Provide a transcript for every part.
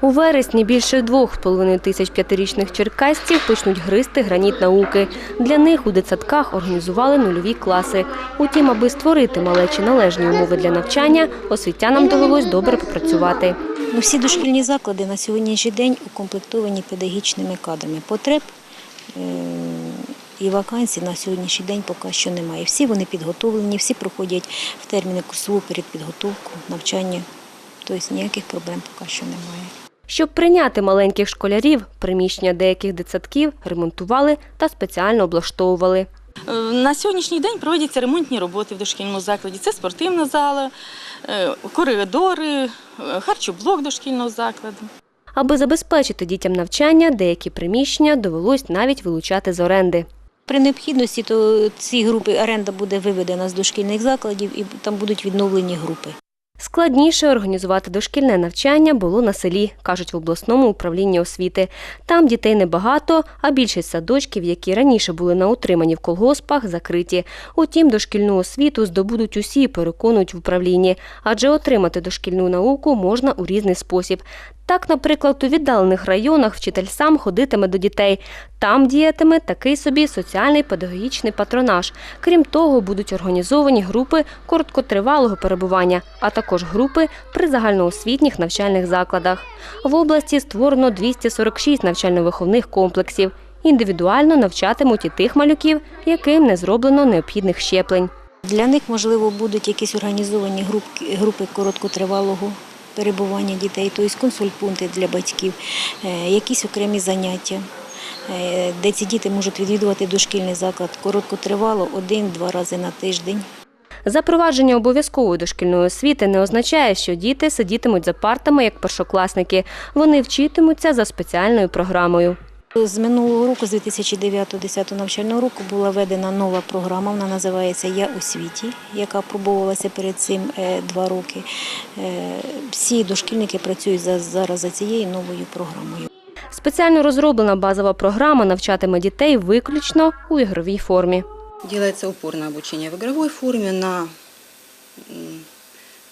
У вересні більше двох з половиною тисяч п'ятирічних черкасців почнуть гризти граніт науки. Для них у дитсадках організували нульові класи. Утім, аби створити малечі належні умови для навчання, освітянам довелось добре попрацювати. Ну, всі дошкільні заклади на сьогоднішній день укомплектовані педагогічними кадрами. Потреб е, і вакансій на сьогоднішній день поки що немає. Всі вони підготовлені, всі проходять в терміни курсову передпідготовку, навчання. Тобто ніяких проблем поки що немає. Щоб прийняти маленьких школярів, приміщення деяких дитсадків ремонтували та спеціально облаштовували. Е, На сьогоднішній день проводяться ремонтні роботи в дошкільному закладі. Це спортивна зала, е, коридори, е, харчоблок дошкільного закладу. Аби забезпечити дітям навчання, деякі приміщення довелось навіть вилучати з оренди. При необхідності то ці групи оренда буде виведена з дошкільних закладів і там будуть відновлені групи. Складніше організувати дошкільне навчання було на селі, кажуть в обласному управлінні освіти. Там дітей небагато, а більшість садочків, які раніше були на утриманні в колгоспах, закриті. Утім, дошкільну освіту здобудуть усі, переконують в управлінні, адже отримати дошкільну науку можна у різний спосіб. Так, наприклад, у віддалених районах вчитель сам ходитиме до дітей. Там діятиме такий собі соціальний педагогічний патронаж. Крім того, будуть організовані групи короткотривалого перебування, а також групи при загальноосвітніх навчальних закладах. В області створено 246 навчально-виховних комплексів. Індивідуально навчатимуть і тих малюків, яким не зроблено необхідних щеплень. Для них, можливо, будуть якісь організовані групи короткотривалого перебування дітей, тобто консультпункти для батьків, е, якісь окремі заняття, е, де ці діти можуть відвідувати дошкільний заклад короткотривало один-два рази на тиждень. Запровадження обов'язкової дошкільної освіти не означає, що діти сидітимуть за партами як першокласники. Вони вчитимуться за спеціальною програмою. З минулого року, з 2009-2010 навчального року, була введена нова програма. Вона називається Я у світі, яка пробувалася перед цим е, два роки. Е, Всі дошкільники працюють зараз за цією новою програмою. Спеціально розроблена базова програма навчатиме дітей виключно у ігровій формі. Делается упор на обучение в игровой форме, на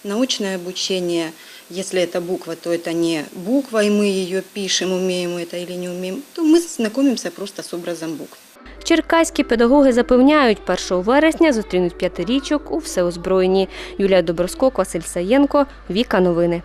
научное обучение. Если это буква, то это не буква, и мы ее пишем, умеем мы это или не умеем, то мы знакомимся просто с образом букв. Черкаські педагоги запевняють, 1 вересня зустрінуть п'ятирічок у всеозброєнні. Юлія Доброскок, Василь Саєнко, Віка Новини.